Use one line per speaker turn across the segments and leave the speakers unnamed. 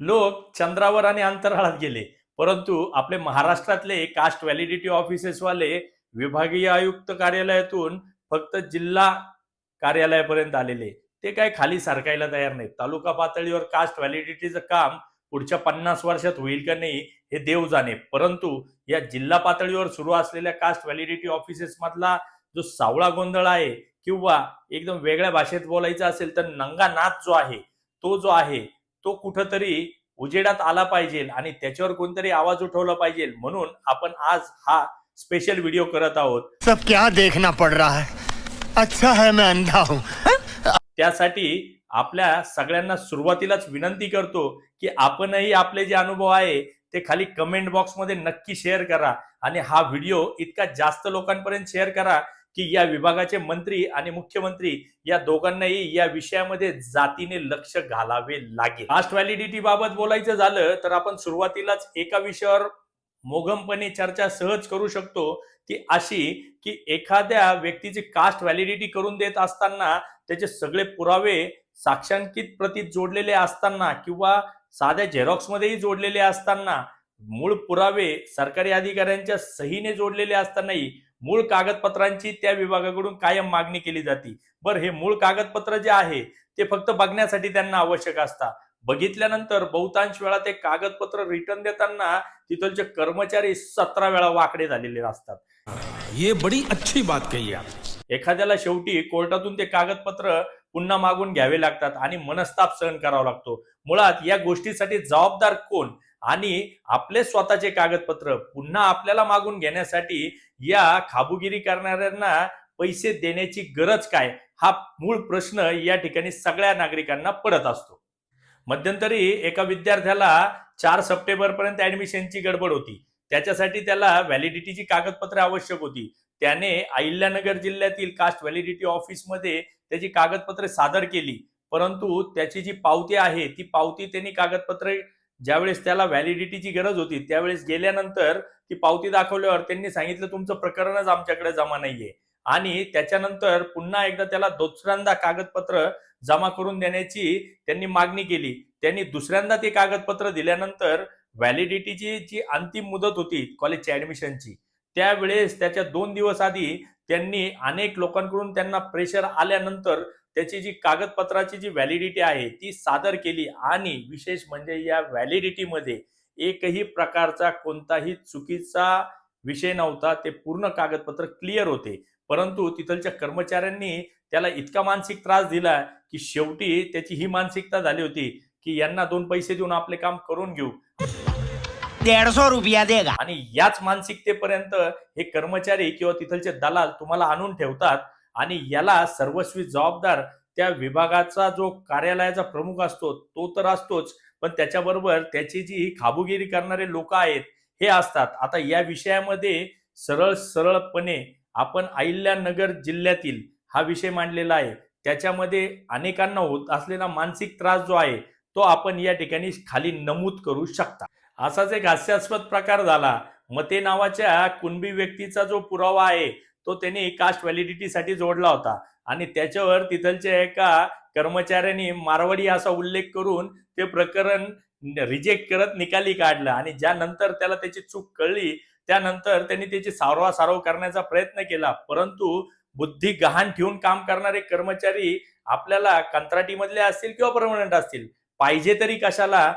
लोक चंद्रावर आणि अंतराळात गेले. परंतु आपले महाराष्ट्रातले कास्ट व्हॅलिडिटी ऑफिसेसवाले विभागीय आयुक्त कार्यालयातून फक्त जिल्हा कार्यालयापर्यंत आलेले. ते काय खाली सरकायला तयार नाहीत. तालुका पातळीवर कास्ट व्हॅलिडिटीचं काम पुढच्या पन्नास वर्षात होईल का नाही हे देव जाणे. परंतु या जिल्हा पातळीवर सुरू असलेल्या कास्ट व्हॅलिडिटी ऑफिसेस मधला जो सावळा गोंधळ आहे किंवा एकदम वेगळ्या भाषेत बोलायचं असेल तर नंगा नाच जो आहे तो जो आहे तो कुठंतरी उजेडात आला पाहिजे आणि त्याच्यावर कोणतरी आवाज उठवला पाहिजे म्हणून आपण आज हा स्पेशल व्हिडिओ करत आहोत.
सब क्या देखना पड़ रहा है? अच्छा है मैं अंधा हूँ।
त्यासाठी आपल्या सगळ्यांना सुरुवातीलाच विनंती करतो की आपणही आपले जे अनुभव आहे ते खाली कमेंट बॉक्समध्ये नक्की शेअर करा आणि हा व्हिडिओ इतका जास्त लोकांपर्यंत शेअर करा की या विभागाचे मंत्री आणि मुख्यमंत्री या दोघांनाही या विषयामध्ये जातीने लक्ष घालावे लागेल. कास्ट व्हॅलिडिटी बाबत बोलायचं झालं तर आपण सुरुवातीलाच एका विषयावर मोघमपणे चर्चा सहज करू शकतो ती अशी की एखाद्या व्यक्तीची कास्ट व्हॅलिडिटी करून देत असताना त्याचे सगळे पुरावे साक्षांकित प्रतीत जोडलेले असताना किंवा साध्या झेरॉक्स मध्येही जोडलेले असताना मूळ पुरावे सरकारी अधिकाऱ्यांच्या सहीने जोडलेले असतानाही मूळ कागदपत्रांची त्या विभागाकडून कायम मागणी केली जाते. बरं हे मूळ कागदपत्र जे आहे ते फक्त बघण्यासाठी त्यांना आवश्यक असतात. बघितल्यानंतर बहुतांश वेळा ते कागदपत्र रिटर्न देताना तिथलचे कर्मचारी सतरा वेळा वाकडे झालेले असतात.
ये बड़ी अच्छी बात कही
एखाद्याला शेवटी कोर्टातून ते कागदपत्र पुन्हा मागून घ्यावे लागतात आणि मनस्ताप सहन करावा लागतो. मुळात या गोष्टीसाठी जबाबदार कोण? आणि आपले स्वतःचे कागदपत्र पुन्हा आपल्याला मागून घेण्यासाठी या खाबुगिरी करणाऱ्यांना पैसे देण्याची गरज काय हा मूळ प्रश्न या ठिकाणी सगळ्या नागरिकांना पडत असतो. मध्यंतरी एका विद्यार्थ्याला चार सप्टेंबर पर्यंत ऍडमिशनची गडबड होती. त्याच्यासाठी त्याला व्हॅलिडिटीची कागदपत्रे आवश्यक होती. त्याने अहिल्यानगर जिल्ह्यातील कास्ट व्हॅलिडिटी ऑफिसमध्ये त्याची कागदपत्रे सादर केली. परंतु त्याची जी पावती आहे ती पावती त्यांनी कागदपत्रे ज्यावेळेस त्याला व्हॅलिडिटीची गरज होती त्यावेळेस गेल्यानंतर ती पावती दाखवल्यावर त्यांनी सांगितलं तुमचं प्रकरणच आमच्याकडे जमा नाहीये. आणि त्याच्यानंतर पुन्हा एकदा त्याला दुसऱ्यांदा कागदपत्र जमा करून देण्याची त्यांनी मागणी केली. त्यांनी दुसऱ्यांदा ते कागदपत्र दिल्यानंतर व्हॅलिडिटीची जी अंतिम मुदत होती कॉलेजच्या ऍडमिशनची त्यावेळेस त्याच्या दोन दिवस आधी त्यांनी अनेक लोकांकडून त्यांना प्रेशर आल्यानंतर त्याची जी कागदपत्राची जी व्हॅलिडिटी आहे ती सादर केली आणि विशेष म्हणजे या व्हॅलिडिटीमध्ये एकही प्रकारचा कोणताही चुकीचा विषय नव्हता ते पूर्ण कागदपत्र क्लिअर होते. परंतु तिथलच्या कर्मचाऱ्यांनी त्याला इतका मानसिक त्रास दिला की शेवटी त्याची ही मानसिकता झाली होती की यांना दोन पैसे देऊन आपले काम करून घेऊ.
सौ रुपया देगा
आणि याच मानसिकतेपर्यंत हे कर्मचारी किंवा तिथलचे दलाल तुम्हाला आणून ठेवतात. आणि याला सर्वस्वी जबाबदार त्या विभागाचा जो कार्यालयाचा प्रमुख असतो तो तर असतोच. पण त्याच्याबरोबर त्याची जी खाबुगिरी करणारे लोक आहेत हे असतात. आता या विषयामध्ये सरळ सरळपणे आपण अहिल्यानगर जिल्ह्यातील हा विषय मांडलेला आहे. त्याच्यामध्ये अनेकांना होत असलेला मानसिक त्रास जो आहे तो आपण या ठिकाणी खाली नमूद करू शकता. असाच एक हास्यास्पद प्रकार झाला. मते नावाच्या कुणबी व्यक्तीचा जो पुरावा आहे तो त्यांनी कास्ट व्हॅलिडिटीसाठी जोडला होता. आणि त्याच्यावर तिथलच्या एका कर्मचाऱ्यांनी मारवाडी असा उल्लेख करून ते प्रकरण रिजेक्ट करत निकाली काढलं. आणि ज्यानंतर त्याला त्याची चूक कळली त्यानंतर त्यांनी त्याची सारवासारव करण्याचा प्रयत्न केला. परंतु बुद्धी गहाण ठेवून काम करणारे कर्मचारी आपल्याला कंत्राटीमधले असतील किंवा परमनंट असतील? पाहिजे तरी कशाला?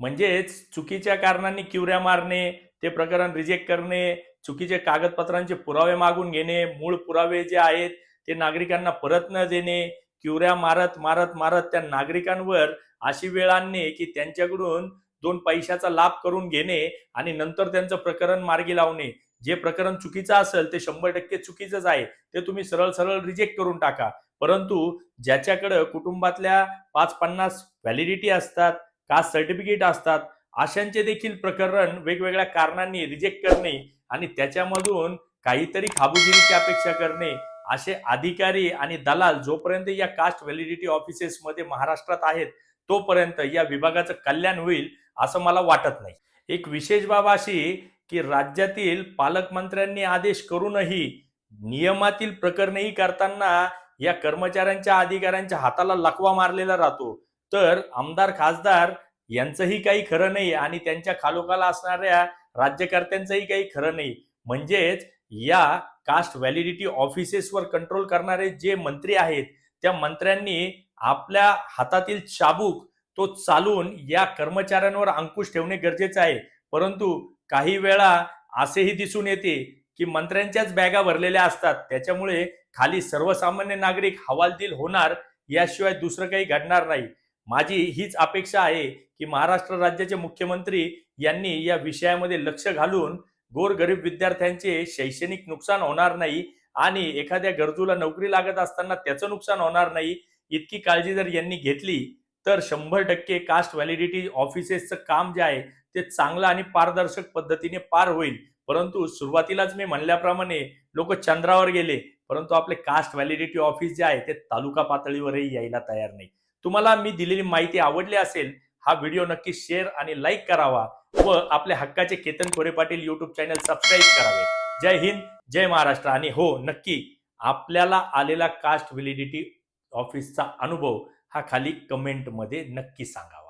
म्हणजेच चुकीच्या कारणांनी किवऱ्या मारणे ते प्रकरण रिजेक्ट करणे चुकीचे कागदपत्रांचे पुरावे मागून घेणे मूळ पुरावे जे आहेत ते नागरिकांना परत न देणे किवऱ्या मारत मारत मारत त्या नागरिकांवर अशी वेळ आणणे की त्यांच्याकडून दोन पैशाचा लाभ करून घेणे आणि नंतर त्यांचं प्रकरण मार्गी लावणे. जे प्रकरण चुकीचं असेल ते शंभर टक्के चुकीचंच आहे. ते तुम्ही सरळ सरळ रिजेक्ट करून टाका. परंतु ज्याच्याकडं कुटुंबातल्या पाच पन्नास व्हॅलिडिटी असतात कास्ट सर्टिफिकेट असतात अशांचे देखील प्रकरण वेगवेगळ्या कारणांनी रिजेक्ट करणे आणि त्याच्यामधून काहीतरी खाबुगिरीची अपेक्षा करणे असे अधिकारी आणि दलाल जोपर्यंत या कास्ट व्हॅलिडिटी ऑफिसेसमध्ये महाराष्ट्रात आहेत तोपर्यंत या विभागाचं कल्याण होईल असं मला वाटत नाही. एक विशेष बाब अशी की राज्यातील पालकमंत्र्यांनी आदेश करूनही नियमातील प्रकरणही करताना या कर्मचाऱ्यांच्या अधिकाऱ्यांच्या हाताला लकवा मारलेला राहतो. तर आमदार खासदार यांचंही काही खरं नाही आणि त्यांच्या खालोखाला असणाऱ्या राज्यकर्त्यांचंही काही खरं नाही. म्हणजेच या कास्ट व्हॅलिडिटी ऑफिसेसवर कंट्रोल करणारे जे मंत्री आहेत त्या मंत्र्यांनी आपल्या हातातील चाबूक तो चालून या कर्मचाऱ्यांवर अंकुश ठेवणे गरजेचं आहे. परंतु काही वेळा असेही दिसून येते की मंत्र्यांच्याच बॅगा भरलेल्या असतात. त्याच्यामुळे खाली सर्वसामान्य नागरिक हवालदिल होणार याशिवाय दुसरं काही घडणार नाही. माझी हीच अपेक्षा आहे की महाराष्ट्र राज्याचे मुख्यमंत्री यांनी या विषयामध्ये लक्ष घालून गोरगरीब विद्यार्थ्यांचे शैक्षणिक नुकसान होणार नाही आणि एखाद्या गरजूला नोकरी लागत असताना त्याचं नुकसान होणार नाही इतकी काळजी जर यांनी घेतली तर शंभर टक्के कास्ट व्हॅलिडिटी ऑफिसेसचं काम जे आहे ते चांगलं आणि पारदर्शक पद्धतीने पार होईल. परंतु सुरुवातीलाच मी म्हणल्याप्रमाणे लोक चंद्रावर गेले परंतु आपले कास्ट व्हॅलिडिटी ऑफिस जे आहे ते तालुका पातळीवरही यायला तयार नाही. तुम्हाला मी दिलेली माहिती आवडली असेल हा व्हिडिओ नक्की शेअर आणि लाईक करावा व आपल्या हक्काचे Ketan Kore Patil YouTube channel subscribe करावे. जय हिंद जय महाराष्ट्र आणि हो नक्की आपल्याला आलेला कास्ट व्हॅलिडिटी ऑफिसचा अनुभव हा खाली कमेंटमध्ये नक्की सांगावा.